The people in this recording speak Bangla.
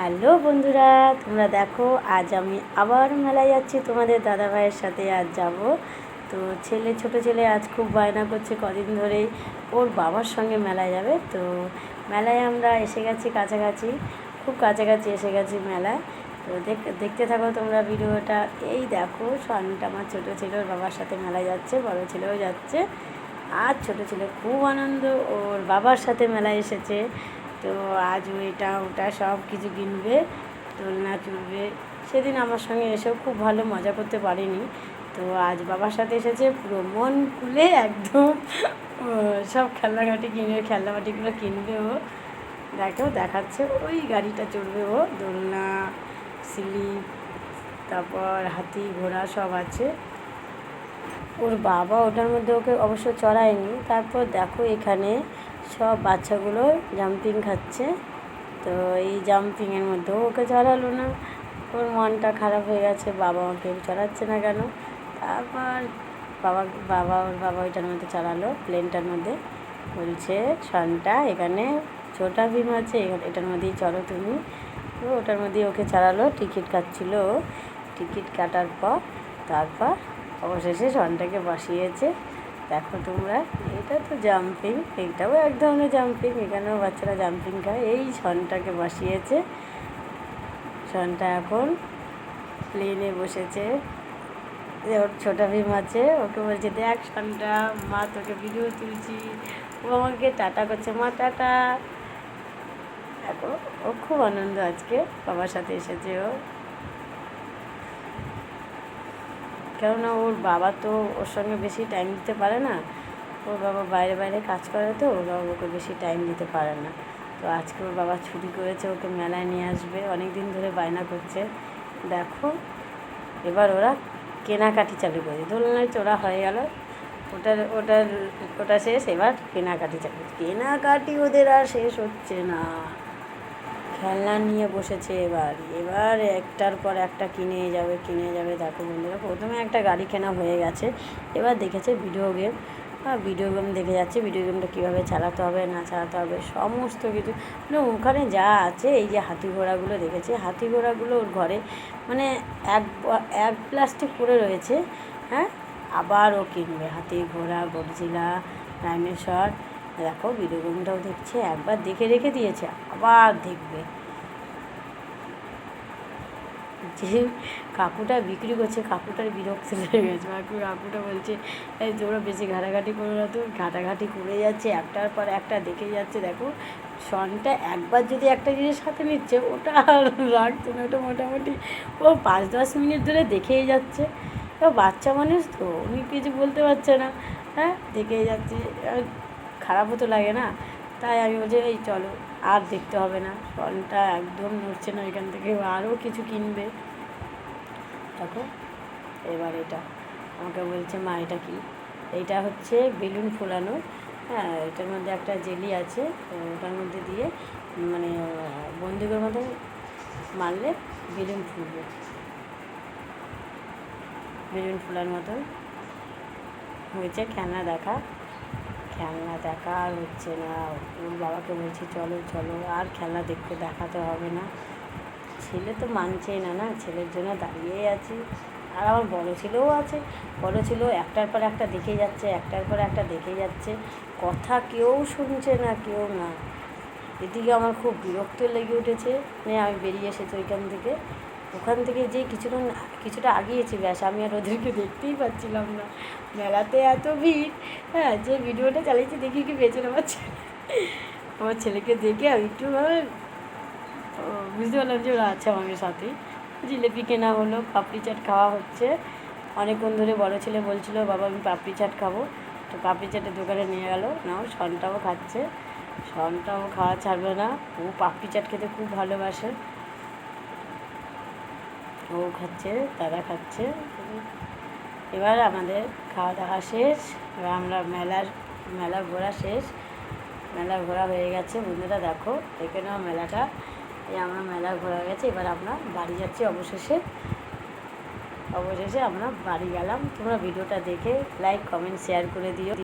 হ্যালো বন্ধুরা, তোমরা দেখো, আজ আমি আবার মেলায় যাচ্ছি তোমাদের দাদা ভাইয়ের সাথে, আজ যাব। তো ছেলে, ছোট ছেলে আজ খুব বায়না করছে কদিন ধরেই, ওর বাবার সঙ্গে মেলায় যাবে। তো মেলায় আমরা এসে গেছি কাছাকাছি, খুব কাছাকাছি এসে গেছি মেলায়। তো দেখ- দেখতে থাকো তোমরা ভিডিওটা। এই দেখো সনটা আমার ছোটো ছেলে, ওর বাবার সাথে মেলায় যাচ্ছে, বড় ছেলেও যাচ্ছে। আর ছোটো ছেলে খুব আনন্দ, ওর বাবার সাথে মেলায় এসেছে। তো আজ ও এটা ওটা সব কিছু কিনবে, দোলনা চড়বে সেদিন আমার সঙ্গে এসেও খুব ভালো মজা করতে পারিনি। তো আজ বাবার সাথে এসেছে পুরো মন খুলে একদম সব খেলনাঘাটি কিনবে খেলনাবাটিগুলো কিনবে ও। দেখো, দেখাচ্ছে, ওই গাড়িটা চড়বে ও, দোলনা, স্লিপ, তারপর হাতি, ঘোড়া সব আছে। ওর বাবা ওটার মধ্যে ওকে অবশ্য চড়ায়নি। তারপর দেখো এখানে সব বাচ্চাগুলো জাম্পিং খাচ্ছে। তো এই জাম্পিংয়ের মধ্যেও ওকে চড়ালো না। ওর মনটা খারাপ হয়ে গেছে, বাবা ওকে চড়াচ্ছে না কেন? তারপর বাবা বাবা ওর বাবা ওইটার মধ্যে চড়ালো প্লেনটার মধ্যে। বলছে সনটা এখানে ছোটা ভীম আছে, এখানে, এটার মধ্যেই চড়ো তুমি। তো ওটার মধ্যেই ওকে চড়ালো, টিকিট কাটছিল। টিকিট কাটার পর, তারপর অবশেষে সনটাকে বসিয়েছে। দেখো তোমরা, এটা তো জাম্পিং এটাও এক ধরনের জাম্পিং এখানেও বাচ্চারা জাম্পিং খায়। এই সনটাকে বসিয়েছে। সনটা এখন প্লেনে বসেছে। ওর ছোটা ভীম আছে, ওকে বলছে, দেখ সনটা মা তোকে ভিডিও তুলছি। ও আমাকে টাটা করছে, মা, টাটা। দেখো ও খুব আনন্দ আজকে, বাবার সাথে এসেছে ও। কেননা ওর বাবা তো ওর সঙ্গে বেশি টাইম দিতে পারে না। ওর বাবা বাইরে বাইরে কাজ করে তো, ওর বাবা ওকে বেশি টাইম দিতে পারে না। তো আজকে ওর বাবা ছুটি করেছে, ওকে মেলায় নিয়ে আসবে। অনেক দিন ধরে বায়না করছে। দেখো, এবার ওরা কেনাকাটি চালু করে দোলনায় চড়া হয়ে গেল। ওটার ওটার, ওটা শেষ, এবার কেনাকাটি চালু কেনাকাটি ওদের আর শেষ হচ্ছে না। খেলনা নিয়ে বসেছে এবার। এবার একটার পর একটা কিনে যাবে কিনে যাবে। দেখো বন্ধুরা, প্রথমে একটা গাড়ি কেনা হয়ে গেছে। এবার দেখেছে ভিডিও গেম আর ভিডিও গেম দেখে যাচ্ছে। ভিডিও গেমটা কীভাবে চালাতে হবে, না চালাতে হবে, সমস্ত কিছু। মানে ওখানে যা আছে, এই যে হাতি ঘোড়াগুলো দেখেছে। হাতি ঘোড়াগুলো ওর ঘরে মানে এক এক প্লাস্টিক পড়ে রয়েছে। হ্যাঁ? আবার ও কিনবে। হাতি ঘোড়া গরজিলা ডাইনোসর। দেখো ভিডিও গেমটাও দেখছে। একবার দেখে রেখে দিয়েছে। আবার দেখবে। যে কাকুটা বিক্রি করছে, কাকুটার বিরক্ত লেগে গেছে। কাকু, কাকুটা বলছে, এই তোমরা বেশি ঘাটাঘাটি করো না তো, ঘাটাঘাটি করে যাচ্ছে, একটার পর একটা দেখে যাচ্ছে। দেখো, সনটা একবার যদি একটা জিনিস হাতে নিচ্ছে, ওটা আর রাখছে না, ওটা মোটামুটি ও পাঁচ, দশ মিনিট ধরে দেখেই যাচ্ছে। ও বাচ্চা মানুষ তো, উনি কিছু বলতে পারছে না। হ্যাঁ দেখেই যাচ্ছে। খারাপও তো লাগে না। তাই আমি বলছি, এই চলো আর দেখতে হবে না। ফলটা একদম নড়ছে না এখান থেকে, আরও কিছু কিনবে। দেখো, এবার এটা। আমাকে বলছে, মা, এটা কি? এটা হচ্ছে বেলুন ফোলানো। হ্যাঁ এটার মধ্যে একটা জেলি আছে ওটার মধ্যে দিয়ে মানে বন্দুকের মতো মারলে বেলুন ফুলবে। বেলুন ফোলার মতন হয়েছে, খেলনা দেখা। খেলনা দেখা আর হচ্ছে না। ওর বাবাকে বলছি, চলো চলো, আর খেলনা দেখতে দেখাতে হবে না। ছেলে তো মানছেই না না? ছেলের জন্য দাঁড়িয়েই আছি। আর আমার বড় ছেলেও আছে। বড় ছেলেও একটার পর একটা দেখে যাচ্ছে, একটার পর একটা দেখে যাচ্ছে। কথা কেউ শুনছে না, কেউ না। এদিকে আমার খুব বিরক্ত লেগে উঠেছে। নিয়ে আমি বেরিয়ে এসেছি ওইখান থেকে। ওখান থেকে যে কিছুটা কিছুটা আগিয়েছি, ব্যাস আমি আর ওদেরকে দেখতেই পাচ্ছিলাম না। মেলাতে এত ভিড় হ্যাঁ যে ভিডিওটা চালিয়েছি দেখি কি আমার ছেলে? আমার ছেলেকে দেখে আমি একটু বুঝতে পারলাম যে ওরা আছে আমাদের সাথে। জিলেপি কেনা হলো, পাপড়ি চাট খাওয়া হচ্ছে। অনেকক্ষণ ধরে বড় ছেলে বলছিল, বাবা, আমি পাপড়ি চাট খাব। তো পাপড়ি চাটের দোকানে নিয়ে গেল। নাও, সনটাও খাচ্ছে। সনটাও খাওয়া ছাড়বে না। ও পাপড়ি চাট খেতে খুব ভালোবাসে। ও খাচ্ছে, দাদা খাচ্ছে। এবার আমাদের খাওয়া দাওয়া শেষ, এবার আমরা মেলার, মেলা ঘোরা শেষ। মেলা ঘোরা হয়ে গেছে, বন্ধুরা দেখো, দেখে এখানেও মেলাটা। এই আমরা মেলা ঘোরা গেছে, এবার আমরা বাড়ি যাচ্ছি অবশেষে। অবশেষে আমরা বাড়ি গেলাম। তোমরা ভিডিওটা দেখে লাইক কমেন্ট শেয়ার করে দিও।